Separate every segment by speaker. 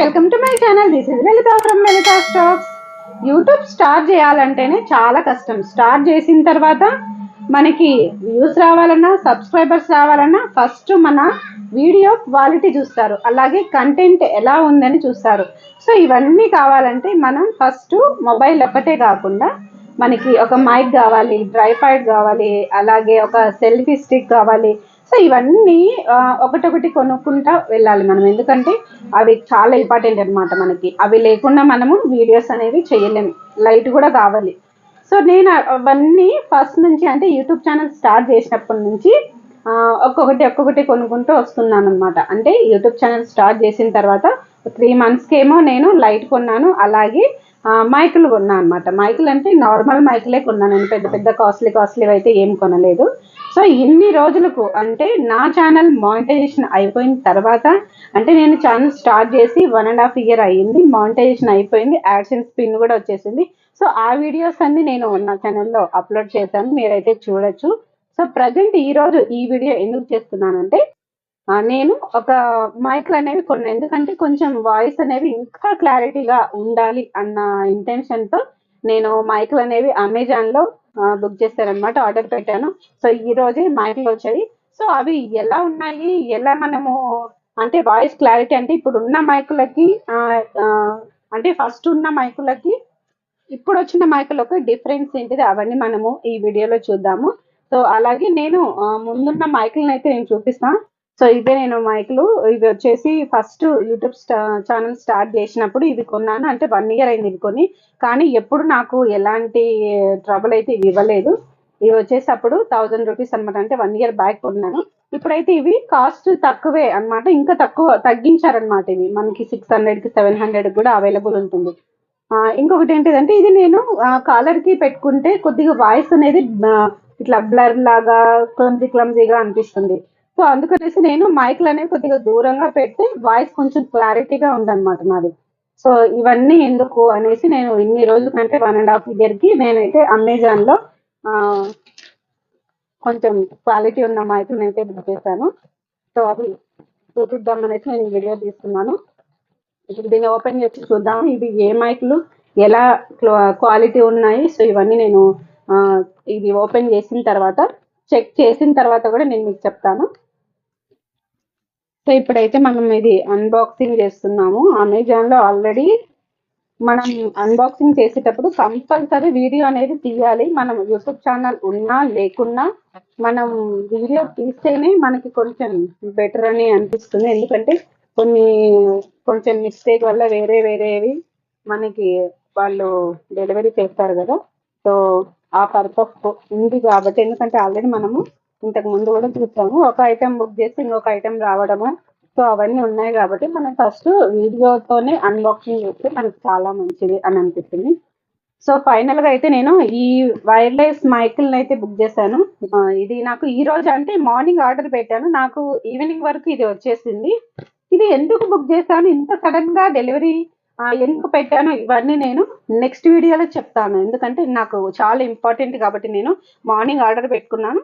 Speaker 1: Welcome to my channel this is Lalitha from Lalitha stocks YouTube start చేయాలంటేనే చాలా కష్టం. Start చేసిన తర్వాత మనకి వ్యూస్ రావాలన్నా సబ్స్క్రైబర్స్ రావాలన్నా ఫస్ట్ మన వీడియో క్వాలిటీ చూస్తారు. అలాగే కంటెంట్ ఎలా ఉందని చూస్తారు. సో ఇవన్నీ కావాలంటే మనం ఫస్ట్ మొబైల్ ఒక్కటే కాకుండా మనకి ఒక మైక్ కావాలి డ్రైఫైడ్ కావాలి అలాగే ఒక సెల్ఫీ స్టిక్ కావాలి సో ఇవన్నీ ఒకటొకటి కొనుక్కుంటా వెళ్ళాలి మనం. ఎందుకంటే అవి చాలా ఇంపార్టెంట్ అనమాట మనకి. అవి లేకుండా మనము వీడియోస్ అనేవి చేయలేము లైట్ కూడా కావాలి. సో నేను అవన్నీ ఫస్ట్ నుంచి అంటే యూట్యూబ్ ఛానల్ స్టార్ట్ చేసినప్పటి నుంచి ఒక్కొక్కటి ఒక్కొక్కటి కొనుక్కుంటూ వస్తున్నాను అనమాట అంటే యూట్యూబ్ ఛానల్ స్టార్ట్ చేసిన తర్వాత త్రీ మంత్స్కి ఏమో నేను లైట్ కొన్నాను. అలాగే మైకులు కొన్నాను అనమాట మైకులు అంటే నార్మల్ మైకులే కొన్నాను నేను. పెద్ద పెద్ద కాస్ట్లీ కాస్ట్లీ అయితే ఏం కొనలేదు. సో ఇన్ని రోజులకు అంటే నా ఛానల్ మానిటైజేషన్ అయిపోయిన తర్వాత అంటే నేను ఛానల్ స్టార్ట్ చేసి వన్ అండ్ హాఫ్ ఇయర్ అయ్యింది. మానిటైజేషన్ అయిపోయింది. యాడ్సెన్స్ పిన్ కూడా వచ్చేసింది. సో ఆ వీడియోస్ అన్ని నేను నా ఛానల్లో అప్లోడ్ చేశాను. మీరైతే చూడొచ్చు. సో ప్రజెంట్ ఈ రోజు ఈ వీడియో ఎందుకు చేస్తున్నానంటే నేను ఒక మైక్లు అనేవి కొన్ని. ఎందుకంటే కొంచెం వాయిస్ అనేవి ఇంకా క్లారిటీగా ఉండాలి అన్న ఇంటెన్షన్తో నేను మైక్లు అనేవి అమెజాన్లో బుక్ చేశారనమాట ఆర్డర్ పెట్టాను. సో ఈ రోజే మైక్లు వచ్చాయి. సో అవి ఎలా ఉన్నాయి? ఎలా మనము అంటే వాయిస్ క్లారిటీ అంటే ఇప్పుడు ఉన్న మైకులకి అంటే ఫస్ట్ ఉన్న మైకులకి ఇప్పుడు వచ్చిన మైకులకు డిఫరెన్స్ ఏంటిది అవన్నీ మనము ఈ వీడియోలో చూద్దాము. సో అలాగే నేను ముందున్న మైకులను అయితే నేను చూపిస్తాను సో ఇదే నేను మైక్లు ఇవి వచ్చేసి ఫస్ట్ యూట్యూబ్ ఛానల్ స్టార్ట్ చేసినప్పుడు ఇవి కొన్నాను. అంటే వన్ ఇయర్ అయింది ఇవి కొని. కానీ ఎప్పుడు నాకు ఎలాంటి ట్రబుల్ అయితే ఇవి ఇవ్వలేదు. ఇవి వచ్చేసి అప్పుడు థౌజండ్ రూపీస్ అనమాట అంటే వన్ ఇయర్ బ్యాక్ కొన్నాను. ఇప్పుడైతే ఇవి కాస్ట్ తక్కువే అన్నమాట. ఇంకా తక్కువ తగ్గించారనమాట ఇవి. మనకి సిక్స్ హండ్రెడ్కి సెవెన్ హండ్రెడ్ కూడా అవైలబుల్ ఉంటుంది. ఆ, ఇంకొకటి ఏంటిదంటే ఇది నేను కాలర్కి పెట్టుకుంటే కొద్దిగా వాయిస్ అనేది ఇట్లా బ్లర్ లాగా క్లమ్జీ క్లమ్జీగా అనిపిస్తుంది. సో అందుకనేసి నేను మైక్లు అనేవి కొద్దిగా దూరంగా పెడితే వాయిస్ కొంచెం క్లారిటీగా ఉందన్నమాట నాది. సో ఇవన్నీ ఎందుకు అనేసి నేను ఇన్ని రోజుల కంటే వన్ అండ్ హాఫ్ ఇయర్కి నేనైతే అమెజాన్లో కొంచెం క్వాలిటీ ఉన్న మైకులు అయితే బుక్ చేశాను. సో అవి చూపిద్దాం అనేసి నేను ఈ వీడియో తీసుకున్నాను ఇప్పుడు దీన్ని ఓపెన్ చేసి చూద్దాం. ఇవి ఏ మైకులు ఎలా క్వాలిటీ ఉన్నాయి? సో ఇవన్నీ నేను ఇది ఓపెన్ చేసిన తర్వాత చెక్ చేసిన తర్వాత కూడా నేను మీకు చెప్తాను. సో ఇప్పుడైతే మనం ఇది అన్బాక్సింగ్ చేస్తున్నాము. అమెజాన్లో ఆల్రెడీ మనం అన్బాక్సింగ్ చేసేటప్పుడు కంపల్సరీ వీడియో అనేది తీయాలి. మనం యూట్యూబ్ ఛానల్ ఉన్నా లేకున్నా మనం వీడియో తీస్తేనే మనకి కొంచెం బెటర్ అని అనిపిస్తుంది. ఎందుకంటే కొన్ని కొంచెం మిస్టేక్ వల్ల వేరే వేరేవి మనకి వాళ్ళు డెలివరీ చేస్తారు కదా. సో ఆ పర్పస్ ఉంది కాబట్టి ఎందుకంటే ఆల్రెడీ మనము ఇంతకు ముందు కూడా చూసాము. ఒక ఐటెం బుక్ చేసి ఇంకొక ఐటెం రావడము. సో అవన్నీ ఉన్నాయి కాబట్టి మనం ఫస్ట్ వీడియోతోనే అన్బాక్సింగ్ చేస్తే మనకు చాలా మంచిది అని అనిపిస్తుంది. సో ఫైనల్గా అయితే నేను ఈ వైర్లెస్ మైకిల్ని అయితే బుక్ చేశాను. ఇది నాకు ఈ రోజు అంటే మార్నింగ్ ఆర్డర్ పెట్టాను. నాకు ఈవినింగ్ వరకు ఇది వచ్చేసింది. ఇది ఎందుకు బుక్ చేశాను? ఇంత సడన్గా డెలివరీ ఎందుకు పెట్టాను? ఇవన్నీ నేను నెక్స్ట్ వీడియోలో చెప్తాను. ఎందుకంటే నాకు చాలా ఇంపార్టెంట్ కాబట్టి నేను మార్నింగ్ ఆర్డర్ పెట్టుకున్నాను.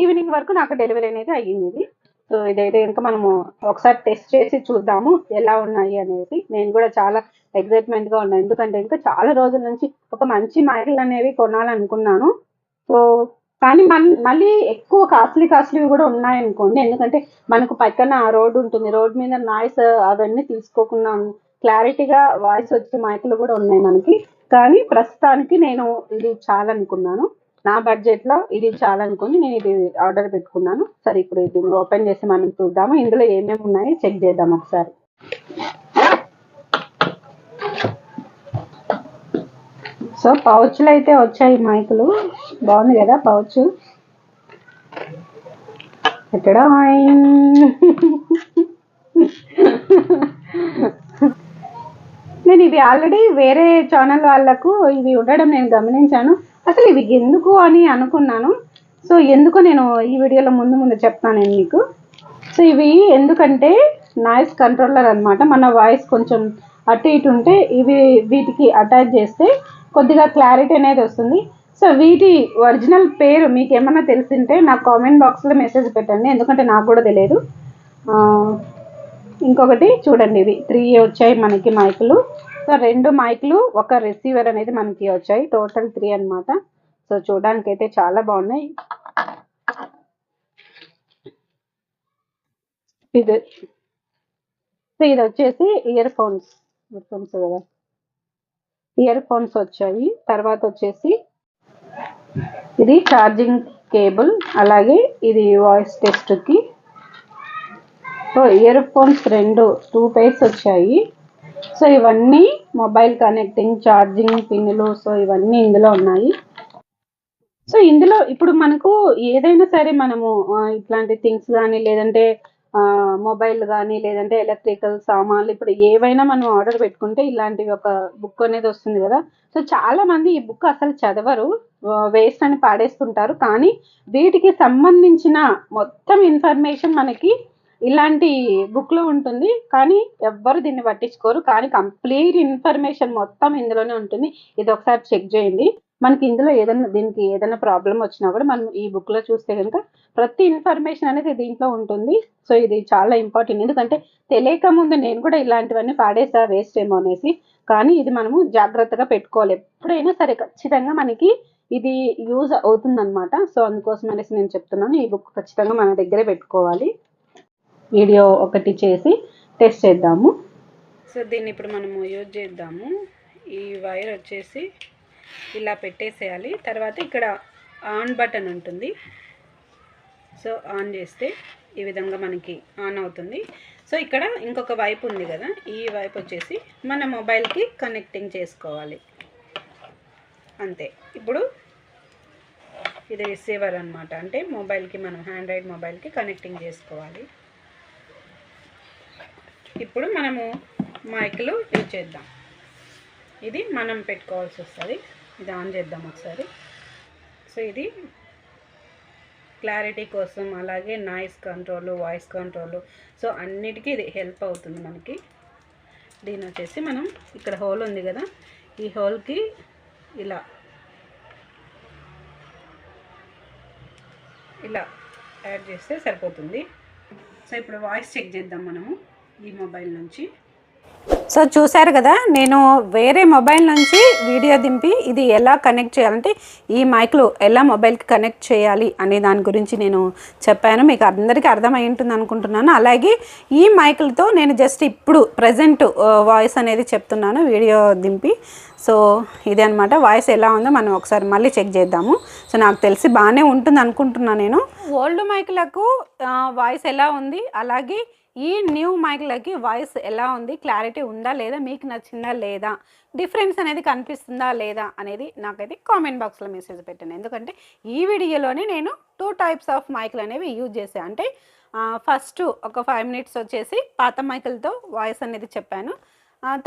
Speaker 1: ఈవినింగ్ వరకు నాకు డెలివరీ అనేది అయ్యింది ఇది. సో ఇదైతే ఇంకా మనము ఒకసారి టెస్ట్ చేసి చూద్దాము ఎలా ఉన్నాయి అనేసి. నేను కూడా చాలా ఎక్సైట్మెంట్గా ఉన్నాను. ఎందుకంటే ఇంకా చాలా రోజుల నుంచి ఒక మంచి మైకులు అనేవి కొనాలనుకున్నాను. సో కానీ మన మళ్ళీ ఎక్కువ కాస్ట్లీ కాస్ట్లీ కూడా ఉన్నాయనుకోండి. ఎందుకంటే మనకు పక్కన రోడ్డు ఉంటుంది. రోడ్ మీద నాయిస్ అవన్నీ తీసుకోకుండా క్లారిటీగా వాయిస్ వచ్చే మైకులు కూడా ఉన్నాయి మనకి. కానీ ప్రస్తుతానికి నేను ఇది చాలా అనుకున్నాను నా బడ్జెట్లో ఇది చాలా అనుకుని నేను ఇది ఆర్డర్ పెట్టుకున్నాను. సరే ఇప్పుడు ఇది ఓపెన్ చేసి మనం చూద్దాము. ఇందులో ఏమేమి ఉన్నాయో చెక్ చేద్దాం ఒకసారి. సో పౌచ్లు అయితే వచ్చాయి మైకులు. బాగుంది కదా పౌచ్ ఎక్కడ? నేను ఇవి ఆల్రెడీ వేరే ఛానల్ వాళ్ళకు ఇవి ఉండడం నేను గమనించాను. అసలు ఇవి ఎందుకు అని అనుకున్నాను. సో ఎందుకు నేను ఈ వీడియోలో ముందు ముందు చెప్తాను నేను మీకు. సో ఇవి ఎందుకంటే నాయిస్ కంట్రోలర్ అనమాట మన వాయిస్ కొంచెం అటు ఇటు ఉంటే ఇవి వీటికి అటాచ్ చేస్తే కొద్దిగా క్లారిటీ అనేది వస్తుంది. సో వీటి ఒరిజినల్ పేరు మీకు ఏమన్నా తెలిసింటే నాకు కామెంట్ బాక్స్లో మెసేజ్ పెట్టండి. ఎందుకంటే నాకు కూడా తెలియదు. ఇంకొకటి చూడండి ఇవి. త్రీ వచ్చాయి మనకి మైకులు. సో రెండు మైక్లు ఒక రిసీవర్ అనేది మనకి వచ్చాయి. టోటల్ త్రీ అన్నమాట. సో చూడడానికి అయితే చాలా బాగున్నాయి. ఇది సో ఇది వచ్చేసి ఇయర్ ఫోన్స్ ఇయర్ ఫోన్స్ కదా. ఇయర్ ఫోన్స్ వచ్చాయి. తర్వాత వచ్చేసి ఇది ఛార్జింగ్ కేబుల్ అలాగే ఇది వాయిస్ టెస్ట్కి సో ఇయర్ ఫోన్స్ రెండు టూ పేర్స్ వచ్చాయి. సో ఇవన్నీ మొబైల్ కనెక్టింగ్ ఛార్జింగ్ పిన్నులు సో ఇవన్నీ ఇందులో ఉన్నాయి. సో ఇందులో ఇప్పుడు మనకు ఏదైనా సరే మనము ఇట్లాంటి థింగ్స్ కానీ లేదంటే మొబైల్ కానీ లేదంటే ఎలక్ట్రికల్ సామాన్లు ఇప్పుడు ఏవైనా మనం ఆర్డర్ పెట్టుకుంటే ఇలాంటివి ఒక బుక్ అనేది వస్తుంది కదా. సో చాలా మంది ఈ బుక్ అసలు చదవరు వేస్ట్ అని పాడేస్తుంటారు. కానీ వీటికి సంబంధించిన మొత్తం ఇన్ఫర్మేషన్ మనకి ఇలాంటి బుక్లో ఉంటుంది కానీ ఎవ్వరు దీన్ని పట్టించుకోరు. కానీ కంప్లీట్ ఇన్ఫర్మేషన్ మొత్తం ఇందులోనే ఉంటుంది. ఇది ఒకసారి చెక్ చేయండి. మనకి ఇందులో ఏదైనా దీనికి ఏదైనా ప్రాబ్లం వచ్చినా కూడా మనం ఈ బుక్లో చూస్తే కనుక ప్రతి ఇన్ఫర్మేషన్ అనేది దీంట్లో ఉంటుంది. సో ఇది చాలా ఇంపార్టెంట్ ఎందుకంటే తెలియక ముందు నేను కూడా ఇలాంటివన్నీ పాడేసా వేస్ట్ ఏమో అనేసి. కానీ ఇది మనము జాగ్రత్తగా పెట్టుకోవాలి. ఎప్పుడైనా సరే ఖచ్చితంగా మనకి ఇది యూజ్ అవుతుందన్నమాట. సో అందుకోసం అనేసి నేను చెప్తున్నాను. ఈ బుక్ ఖచ్చితంగా మన దగ్గరే పెట్టుకోవాలి. వీడియో ఒకటి చేసి టెస్ట్ చేద్దాము. సో దీన్ని ఇప్పుడు మనము యూజ్ చేద్దాము. ఈ వైర్ వచ్చేసి ఇలా పెట్టేసేయాలి. తర్వాత ఇక్కడ ఆన్ బటన్ ఉంటుంది. సో ఆన్ చేస్తే ఈ విధంగా మనకి ఆన్ అవుతుంది. సో ఇక్కడ ఇంకొక వైపు ఉంది కదా ఈ వైపు వచ్చేసి మన మొబైల్కి కనెక్టింగ్ చేసుకోవాలి. అంతే. ఇప్పుడు ఇది రిసీవర్ అనమాట అంటే మొబైల్కి మనం హ్యాండ్రాయిడ్ మొబైల్కి కనెక్టింగ్ చేసుకోవాలి. ఇప్పుడు మనము మైకులు యూజ్ చేద్దాం. ఇది మనం పెట్టుకోవాల్సి వస్తుంది. ఇది ఆన్ చేద్దాం ఒకసారి. సో ఇది క్లారిటీ కోసం అలాగే noise control voice control so అన్నిటికీ ఇది హెల్ప్ అవుతుంది మనకి. దీని వచ్చేసి మనం ఇక్కడ హోల్ ఉంది కదా ఈ హోల్కి ఇలా ఇలా యాడ్ చేస్తే సరిపోతుంది. సో ఇప్పుడు వాయిస్ చెక్ చేద్దాం మనము. ఈ మొబైల్ నుంచి. సో చూశారు కదా నేను వేరే మొబైల్ నుంచి వీడియో దింపి ఇది ఎలా కనెక్ట్ చేయాలంటే ఈ మైక్లో ఎలా మొబైల్కి కనెక్ట్ చేయాలి అనే దాని గురించి నేను చెప్పాను. మీకు అందరికీ అర్థమై ఉంటుంది అనుకుంటున్నాను. అలాగే ఈ మైకులతో నేను జస్ట్ ఇప్పుడు ప్రజెంట్ వాయిస్ అనేది చెప్తున్నాను వీడియో దింపి. సో ఇది అనమాట వాయిస్ ఎలా ఉందో మనం ఒకసారి మళ్ళీ చెక్ చేద్దాము. సో నాకు తెలిసి బాగానే ఉంటుంది అనుకుంటున్నాను నేను. ఓల్డ్ మైకులకు వాయిస్ ఎలా ఉంది? అలాగే ఈ న్యూ మైక్లకి వాయిస్ ఎలా ఉంది? క్లారిటీ ఉందా లేదా? మీకు నచ్చిందా లేదా? డిఫరెన్స్ అనేది కనిపిస్తుందా లేదా? అనేది నాకైతే కామెంట్ బాక్స్లో మెసేజ్ పెట్టాను ఎందుకంటే ఈ వీడియోలోనే నేను టూ టైప్స్ ఆఫ్ మైకులు అనేవి యూజ్ చేశాను అంటే ఫస్ట్ ఒక ఫైవ్ మినిట్స్ వచ్చేసి పాత మైకులతో వాయిస్ అనేది చెప్పాను.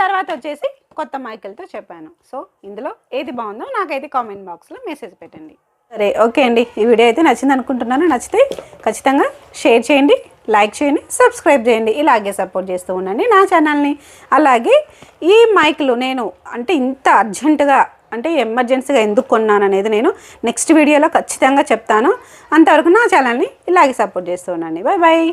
Speaker 1: తర్వాత వచ్చేసి కొత్త మైకులతో చెప్పాను. సో ఇందులో ఏది బాగుందో నాకైతే కామెంట్ బాక్స్లో మెసేజ్ పెట్టండి. సరే ఓకే అండి. ఈ వీడియో అయితే నచ్చింది అనుకుంటున్నాను నచ్చితే ఖచ్చితంగా షేర్ చేయండి. లైక్ చేయండి సబ్స్క్రైబ్ చేయండి. ఇలాగే సపోర్ట్ చేస్తూ ఉండండి నా ఛానల్ని అలాగే ఈ మైక్లు నేను అంటే ఇంత అర్జెంటుగా అంటే ఎమర్జెన్సీగా ఎందుకు కొన్నాను అనేది నేను నెక్స్ట్ వీడియోలో ఖచ్చితంగా చెప్తాను. అంతవరకు నా ఛానల్ని ఇలాగే సపోర్ట్ చేస్తూ ఉండండి. Bye bye